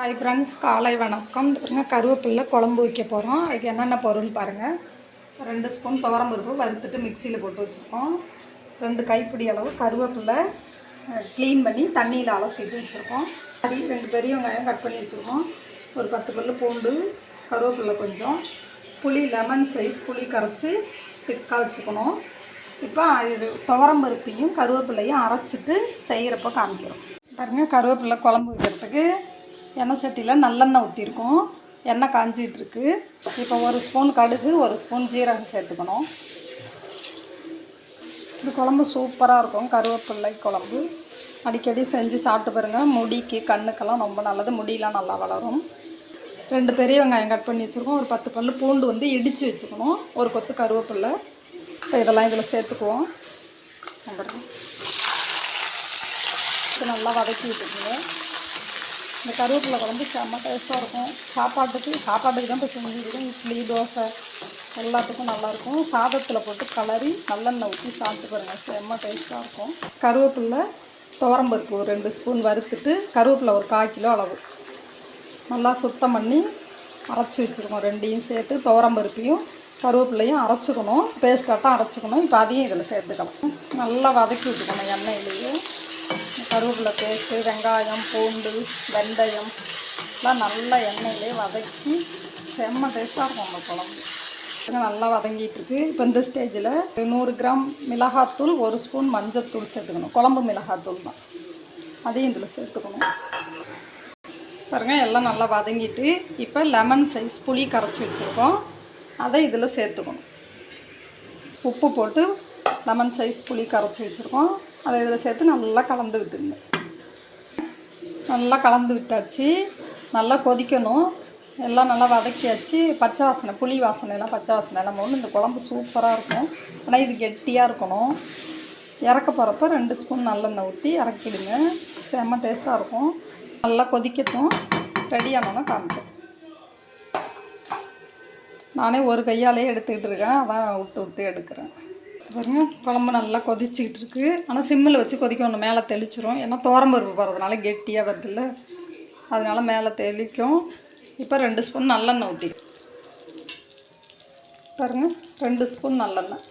Hi friends காலை வணக்கம். பாருங்கள் கருவேப்பில்லை குழம்பு வைக்க போகிறோம் அதுக்கு என்னென்ன பொருள் பாருங்கள் ரெண்டு ஸ்பூன் துவரம்பருப்பு வறுத்துட்டு மிக்சியில் போட்டு வச்சுருக்கோம். ரெண்டு கைப்பிடி அளவு கருவேப்பிலை க்ளீன் பண்ணி தண்ணியில் அலசிட்டு வச்சுருக்கோம். சரி ரெண்டு பெரிய வெங்காயம் கட் பண்ணி வச்சுருக்கோம். ஒரு பத்து பல்லு பூண்டு கருவேப்பில்லை கொஞ்சம். புளி லெமன் சைஸ் புளி கரைச்சி திக்காக வச்சுக்கணும். இப்போ இது துவரம்பருப்பையும் கருவேப்பிலையும் அரைச்சிட்டு செய்கிறப்ப காமிக்கிறோம். பாருங்கள் கருவேப்பில்லை குழம்பு வைக்கிறதுக்கு எண்ணெய் சட்டியில் நல்லெண்ணெய் ஊற்றிருக்கோம் எண்ணெய் காஞ்சிகிட்ருக்கு இப்போ ஒரு ஸ்பூன் கடுகு ஒரு ஸ்பூன் ஜீரகம் சேர்த்துக்கணும். இது குழம்பு சூப்பராக இருக்கும். கருவேப்பிள்ளை குழம்பு. அடிக்கடி செஞ்சு சாப்பிட்டு பாருங்கள் முடிக்கு கண்ணுக்கெல்லாம் ரொம்ப நல்லது. முடியெலாம் நல்லா வளரும். ரெண்டு பெரிய வெங்காயம் கட் பண்ணி வச்சுருக்கோம். ஒரு பத்து பல்லு பூண்டு வந்து இடித்து வச்சுக்கணும். ஒரு கொத்து கருவேப்பில்லை. இப்போ இதெல்லாம் இதில் சேர்த்துக்குவோம். இது நல்லா வதக்கி விட்டுக்குங்க இந்த கருவேப்பிலை குழம்பு செம்ம டேஸ்ட்டாக இருக்கும். சாப்பாட்டுக்கு சாப்பாட்டுக்கு தான் இப்போ செஞ்சுருக்கோம் இட்லி தோசை எல்லாத்துக்கும் நல்லாயிருக்கும் சாதத்தில் போட்டு கலரி நல்லெண்ணெய் ஊற்றி சாப்பிட்டு பாருங்கள் செம்ம டேஸ்ட்டாக இருக்கும். கருவேப்பிலை துவரம்பருப்பு ஒரு ரெண்டு ஸ்பூன் வறுத்துட்டு கருவேப்பிலை ஒரு கால் கிலோ அளவு. நல்லா சுத்தம் பண்ணி அரைச்சி வச்சுருக்கோம். ரெண்டையும் சேர்த்து துவரம்பருப்பையும் கருவேப்பிலையும் அரைச்சிக்கணும். பேஸ்ட்டாட்டம் அரைச்சிக்கணும். இப்போ அதையும் இதில் சேர்த்துக்கலாம். நல்லா வதக்கி விட்டுக்கணும் எண்ணெயிலேயே. கருவேப்பிலை பேஸ்ட்டு வெங்காயம் பூண்டு வெந்தயம். எல்லாம் நல்லா எண்ணெயிலே வதக்கி செம்ம டேஸ்ட்டாக இருக்கும் அந்த குழம்பு. நல்லா வதங்கிட்டுருக்கு இப்போ இந்த ஸ்டேஜில் நூறு கிராம் மிளகாத்தூள் ஒரு ஸ்பூன் மஞ்சத்தூள் சேர்த்துக்கணும். குழம்பு மிளகாத்தூள் தான். அதையும் இதில் சேர்த்துக்கணும். பாருங்க எல்லாம் நல்லா வதங்கிட்டு இப்போ லெமன் சைஸ் புளி கரைச்சி வச்சுருக்கோம். அதை இதில் சேர்த்துக்கணும். உப்பு போட்டு லெமன் சைஸ் புளி கரைச்சி வச்சுருக்கோம். அதை இதில் சேர்த்து நல்லா கலந்து விட்டுருங்க. நல்லா கலந்து விட்டாச்சு. நல்லா கொதிக்கணும். எல்லாம் நல்லா வதக்கியாச்சு. பச்சை வாசனை புளி வாசனை எல்லாம் பச்சை வாசனை. நம்ம ஒன்று இந்த குழம்பு சூப்பராக இருக்கும். ஆனால் இது கெட்டியாக இருக்கணும். இறக்க போகிறப்ப ரெண்டு ஸ்பூன் நல்லெண்ணெய் ஊற்றி இறக்கிடுங்க. செம்ம டேஸ்ட்டாக இருக்கும். நல்லா கொதிக்கட்டும். ரெடி ஆனோன்னா காமிப்போம் நானே ஒரு கையாலே எடுத்துக்கிட்டு இருக்கேன். அதான் விட்டு விட்டு எடுக்கிறேன். பாருங்க குழம்பு நல்லா கொதிச்சிக்கிட்டு இருக்கு ஆனால் சிம்மில் வச்சு கொதிக்கணும் மேலே தெளிச்சிரும். ஏன்னா தோரம்பருப்பு போகிறதுனால கெட்டியாக வருதில்ல. அதனால் மேலே தெளிக்கும். இப்போ ரெண்டு ஸ்பூன் நல்லெண்ணெய் ஊற்றி பாருங்க ரெண்டு ஸ்பூன் நல்லெண்ணெய்.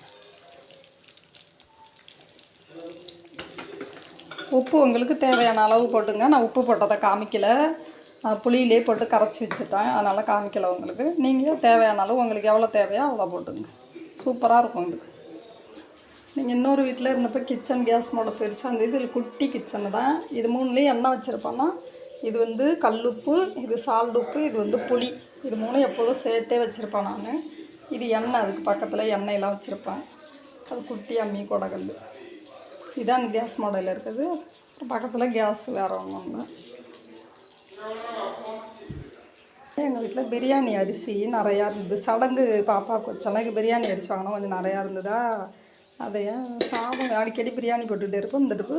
உப்பு உங்களுக்கு தேவையான அளவு போட்டுங்க. நான் உப்பு போட்டதை காமிக்கல. நான் புளியிலே போட்டு கரைச்சி வச்சுட்டேன். அதனால் காமிக்கலை உங்களுக்கு. நீங்கள் தேவையான அளவு உங்களுக்கு எவ்வளோ தேவையோ அவ்வளோ போட்டுங்க. சூப்பராக இருக்கும் உங்களுக்கு. நீங்கள் இன்னொரு வீட்டில் இருந்தப்போ கிச்சன் கேஸ் மோட பெருசாக இருந்தது இதில் குட்டி கிச்சனு தான். இது மூணுலேயும் எண்ணெய் வச்சுருப்போன்னா இது வந்து கல்லுப்பு இது சால்ட் உப்பு இது வந்து புளி. இது மூணும் எப்போதும் சேர்த்தே வச்சுருப்பேன் நான். இது எண்ணெய் அதுக்கு பக்கத்தில் எண்ணெயெல்லாம் வச்சுருப்பேன். அது குட்டி அம்மி கொடகல். இதான் கேஸ் மாடலில் இருக்குது. பக்கத்தில் கேஸ் வேறு ஒன்றும் இல்லை எங்கள் வீட்டில் பிரியாணி அரிசி நிறையா இருந்தது. சடங்கு பாப்பாவுக்கு வச்சலாம் பிரியாணி அரிசி வாங்கினா கொஞ்சம் நிறையா இருந்ததா? அதையே சாதம் அடிக்கடி பிரியாணி போட்டுகிட்டே இருக்கும் இந்த அடுப்பு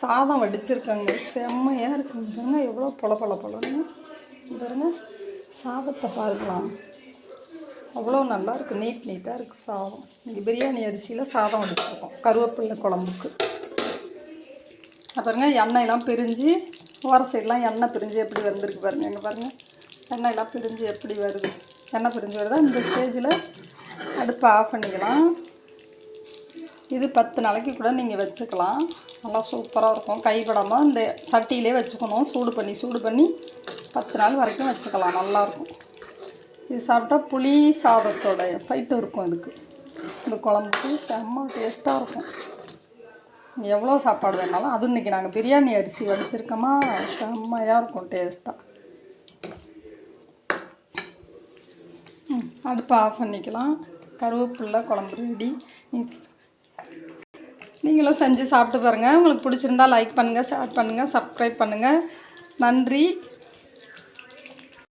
சாதம் வடிச்சிருக்காங்க. செம்மையாக இருக்குங்க பாருங்க எவ்வளோ பொல பொல பொலன்னு. பாருங்க சாதத்தை பார்க்கலாம். அவ்வளோ நல்லா இருக்குது நீட் நீட்டாக இருக்குது சாதம். இன்றைக்கி பிரியாணி அரிசியில் சாதம் வடிச்சிருக்கோம். கருவேப்பிள்ளை குழம்புக்கு. பாருங்க எண்ணெயெல்லாம் பிரிஞ்சு ஓர சைடெலாம் எண்ணெய் பிரிஞ்சு எப்படி வந்திருக்கு பாருங்க. இங்கே பாருங்கள் எண்ணெயெல்லாம் பிரிஞ்சு எப்படி வருது? எண்ணெய் பிரிஞ்சு வருதா? இந்த ஸ்டேஜில் அடுப்பை ஆஃப் பண்ணிக்கலாம். இது பத்து நாளைக்கு கூட நீங்கள் வச்சுக்கலாம். நல்லா சூப்பராக இருக்கும். கைப்படாமல் இந்த சட்டியிலே வச்சுக்கணும். சூடு பண்ணி சூடு பண்ணி பத்து நாள் வரைக்கும் வச்சுக்கலாம். நல்லாயிருக்கும் இது சாப்பிட்டா புளி சாதத்தோட எஃபெக்ட் இருக்கும் இதுக்கு இந்த குழம்புக்கு செம்ம டேஸ்ட்டாக இருக்கும். எவ்வளோ சாப்பாடு வேணாலும். அதுவும் இன்றைக்கி நாங்கள் பிரியாணி அரிசி வடிச்சிருக்கோமா? செம்மையாக இருக்கும் டேஸ்ட்டாக அடுப்பை ஆஃப் பண்ணிக்கலாம். கருவேப்பில்லை குழம்பு ரெடி நீங்களும் செஞ்சு சாப்பிட்டு பாருங்கள் உங்களுக்கு பிடிச்சிருந்தா லைக் பண்ணுங்கள் ஷேர் பண்ணுங்கள் சப்ஸ்கிரைப் பண்ணுங்கள் நன்றி.